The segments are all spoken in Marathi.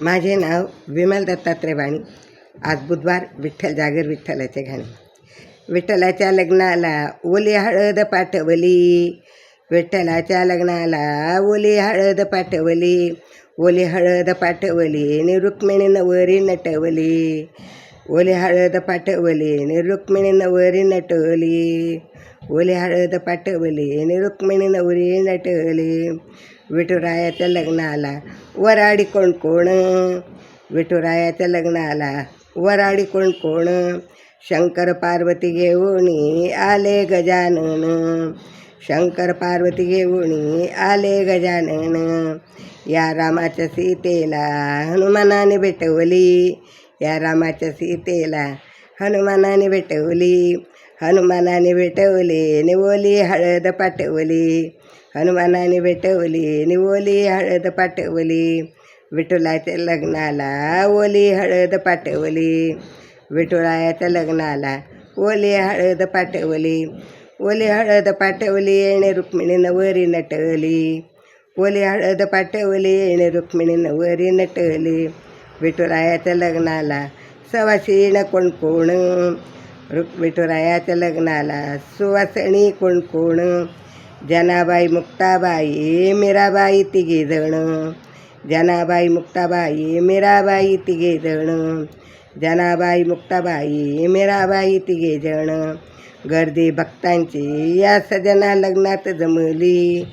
माझे नाव विमल दत्तात्रय वाणी आज बुधवार विठ्ठल जागर विठ्ठलाचे गाणे विठ्ठलाच्या लग्नाला ओली हळद पाठवली. विठ्ठलाच्या लग्नाला ओली हळद पाठवली. ओली हळद पाठवली आणि रुक्मिणी नवरी नटवली. ओली हळद पाठवली आणि रुक्मिणी नवरी नटवली. ओली हळद पाठवली आणि रुक्मिणी नवरी नटवली. विठुरायाच्या लग्नाला. वराडी कोण कोण? विठुरायाच्या लग्नाला. वराडी कोण कोण? शंकर पार्वती घेऊन आले गजानन. शंकर पार्वती घेऊन आले गजानन. या रामाच्या सीतेला हनुमानाने भेटवली. या रामाच्या सीतेला हनुमानाने भेटवली. हनुमानाने भेटवली निवोली हळद पाठवली. हनुमानाने भेटवली निवोली हळद पाठवली विठुलाच्या लग्नाला ओली हळद पाठवली विठुरायाच्या लग्नाला ओली हळद पाठवली ओली हळद पाठवली येणे रुक्मिणी नवरी नटवली ओली हळद पाठवली येणे रुक्मिणी नवरी नटवली विठुरायाच्या लग्नाला सवासीण कोण कोण रुक् विठुरायाच्या लग्नाला सुवासणी कोण कोण जनाबाई मुक्ताबाई मीराबाई तिघे जण. जनाबाई मुक्ताबाई मीराबाई तिघे जण. जनाबाई मुक्ताबाई मीराबाई तिघे जण. गर्दी भक्तांची या सजना लग्नात जमली.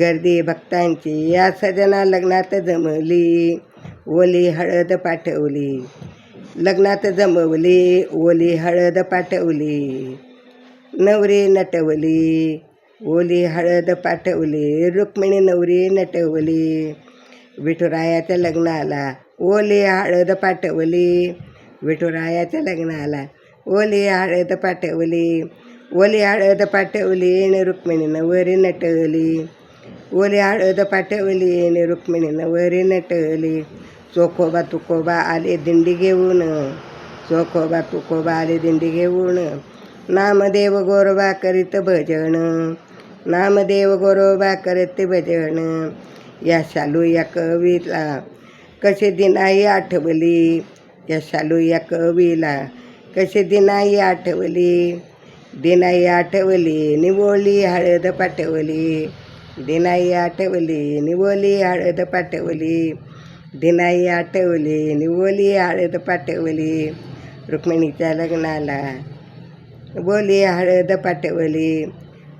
गर्दी भक्तांची या सजना लग्नात जमली. ओली हळद पाठवली. लग्नात जमवली ओली हळद पाठवली. नवरी नटवली. ओली हळद पाठवली रुक्मिणी नवरी नटवली. विठुरायाच्या लग्नाला ओली हळद पाठवली. विठुरायाच्या लग्नाला ओली हळद पाठवली. ओली हळद पाठवली आणि रुक्मिणी नवरी नटवली. ओली हळद पाठवली आणि रुक्मिणी नवरी नटवली. चोखोबा तुकोबा आले दिंडी घेऊन. चोखोबा तुकोबा आले दिंडी घेऊन. नामदेव गोरोबा करीत भजन. नामदेव गोरोबा करीत भजन. या शालू या कवीला कसे दिनाई आठवली? या शालू या कवीला कसे दिनाई आठवली? दिनाई आठवली निवोली हळद पाठवली. दिनाई आठवली निवोली हळद पाठवली. दिनाई आठवली निवोली हळद पाठवली. रुक्मिणीच्या लग्नाला बोली हळद पाठवली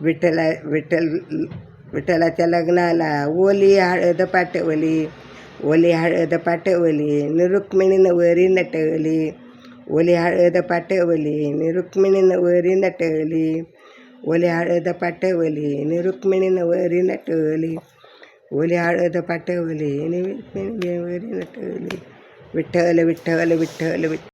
विठ्ठला विठ्ठल विठ्ठलाच्या लग्नाला ओली हळद पाठवली ओली हळद पाठवली नि वरी नवरी नटवली ओली हळद पाठवली नि वरी नवरी नटवली ओली हळद पाठवली नि वरी नवरी नटवली ओली हळद पाठवली निरुक्मिणी वरी नवरी नटवली विठ्ठल विठ्ठल विठ्ठल विठ्ठल